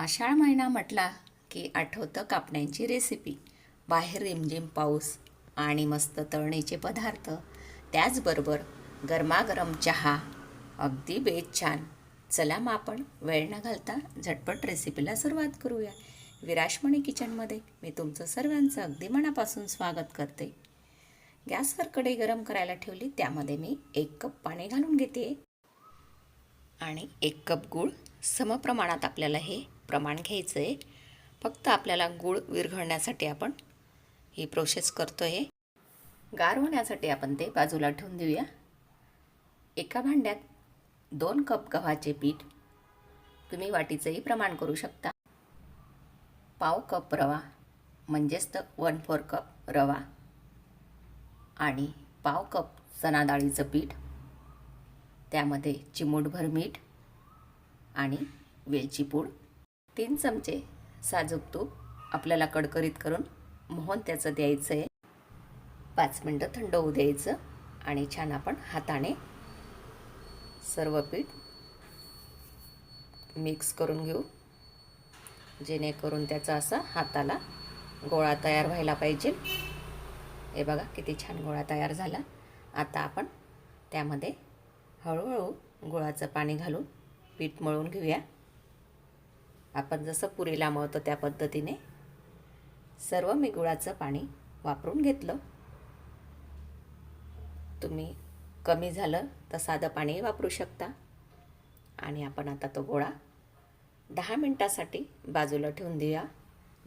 आषाढ महिना म्हटला की आठवतं कापण्यांची रेसिपी बाहेर रिमझिम पाऊस आणि मस्त तळणीचे पदार्थ. त्याचबरोबर गरमागरम चहा. अगदी बेत छान चला मग आपण वेळ न घालता झटपट रेसिपीला सुरुवात करूया. विराशमणी किचनमध्ये मी तुमचं सर्वांचं अगदी मनापासून स्वागत करते. गॅसवर कढई गरम करायला ठेवली त्यामध्ये मी एक कप पाणी घालून घेते. आणि एक कप गूळ समप्रमाणात आपल्याला हे प्रमाण घ्यायचं आहे फक्त आपल्याला गूळ विरघळण्यासाठी आपण ही प्रोसेस करतो आहे गार होण्यासाठी आपण ते बाजूला ठेवून देऊया. एका भांड्यात दोन कप गव्हाचे पीठ तुम्ही वाटीचंही प्रमाण करू शकता. पाव कप रवा म्हणजेच तर वन फोर कप रवा आणि पाव कप चणाडाळीचं पीठ त्यामध्ये चिमूटभर मीठ आणि वेलची पूड. तीन चमचे साजूक तूप आपल्याला कडकरीत करून मोहन त्याचं द्यायचं आहे पाच मिनटं थंड होऊ द्यायचं आणि छान आपण हाताने सर्व पीठ मिक्स करून घेऊ. जेणेकरून त्याचा असा हाताला गोळा तयार व्हायला पाहिजे. हे बघा किती छान गोळा तयार झाला. आता आपण त्यामध्ये हळूहळू गुळाचं पाणी घालून पीठ मळून घेऊया. आपण जसं पुरीला मळतो त्या पद्धतीने सर्व मी गुळाचं पाणी वापरून घेतलं. तुम्ही कमी झालं तर साधं पाणी वापरू शकता. आणि आपण आता तो गोळा दहा मिनटासाठी बाजूला ठेवून देऊया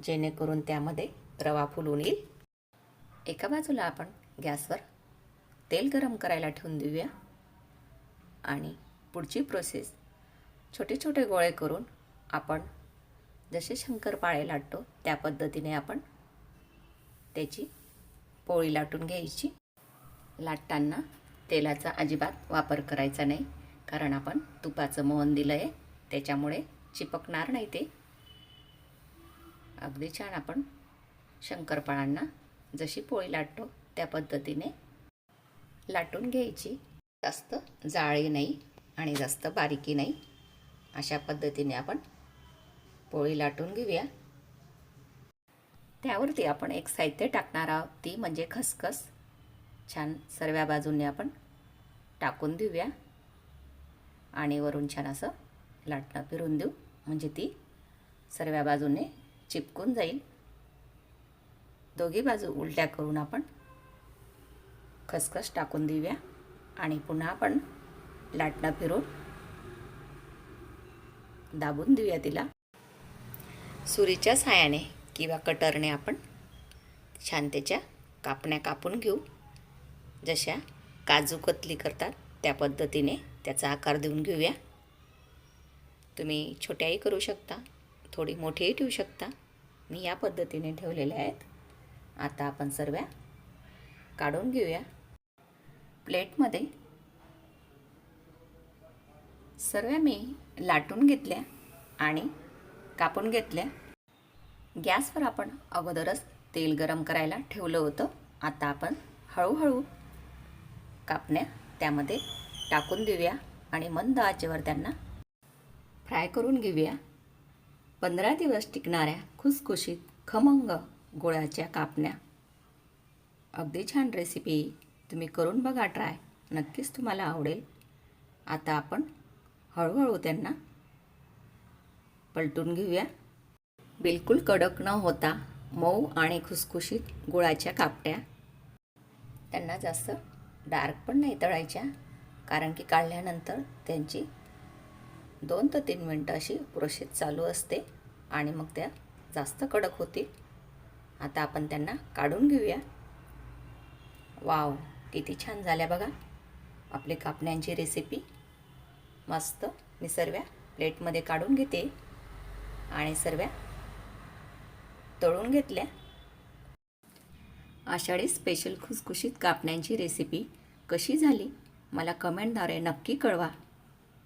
जेणेकरून त्यामध्ये रवा फुलून येईल. एका बाजूला आपण गॅसवर तेल गरम करायला ठेवून देऊया. आणि पुढची प्रोसेस छोटे छोटे गोळे करून आपण जसे शंकरपाळे लाटतो त्या पद्धतीने आपण त्याची पोळी लाटून घ्यायची. लाटताना तेलाचा अजिबात वापर करायचा नाही कारण आपण तुपाचं मोहन दिलं आहे त्याच्यामुळे चिपकणार नाही ते. अगदी छान आपण शंकरपाळांना जशी पोळी लाटतो त्या पद्धतीने लाटून घ्यायची. जास्त जाळी नाही आणि जास्त बारीकी नाही. अशा पद्धतीने आपण पोळी लाटून घेऊया. त्यावरती आपण एक साहित्य टाकणार आहोत. ती म्हणजे खसखस. छान सर्व्या बाजूने आपण टाकून देऊया. आणि वरून छान असं लाटणं फिरून देऊ. म्हणजे ती सर्व्या बाजूने चिपकून जाईल. दोघी बाजू उलट्या करून आपण खसखस टाकून देऊया. आणि पुन्हा आपण लाटणं फिरून दाबून देऊया तिला. सुरीच्या सायाने किंवा कटरने आपण छान त्याच्या कापण्या कापून घेऊ. जशा काजू कतली करतात त्या पद्धतीने त्याचा आकार देऊन घेऊया. तुम्ही छोट्याही करू शकता थोडी मोठीही ठेवू शकता. मी या पद्धतीने ठेवलेल्या आहेत. आता आपण सर्व्या काढून घेऊया. प्लेटमध्ये सर्व मी लाटून घेतल्या आणि कापून घेतल्या. गॅसवर आपण अगोदरच तेल गरम करायला ठेवलं होतं. आता आपण हळूहळू कापण्या त्यामध्ये टाकून देऊया आणि मंद आचेवर त्यांना फ्राय करून घेऊया. पंधरा दिवस टिकणाऱ्या खुसखुशीत खमंग गुळाच्या कापण्या. अगदी छान रेसिपी तुम्ही करून बघा ट्राय नक्कीच तुम्हाला आवडेल. आता आपण हळूहळू त्यांना पलटून घेऊया. बिलकुल कडक न होता मऊ आणि खुसखुशीत गुळाच्या कापट्या. त्यांना जास्त डार्क पण नाही तळायच्या कारण की काढल्यानंतर त्यांची दोन ते तीन मिनटं अशी प्रोसेस चालू असते आणि मग त्या जास्त कडक होतील. आता आपण त्यांना काढून घेऊया. वाव किती छान झाल्या बघा. आपली कापण्यांची रेसिपी मस्त. मी सर्व्या प्लेटमध्ये काढून घेते. आणि सर्व्या तळून घेतल्या. आषाढी स्पेशल खुसखुशीत कापण्यांची रेसिपी कशी झाली? मला कमेंटद्वारे नक्की कळवा.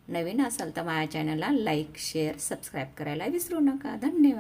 नवीन असाल तर माझ्या चॅनलला लाईक शेअर सबस्क्राईब करायला विसरू नका. धन्यवाद.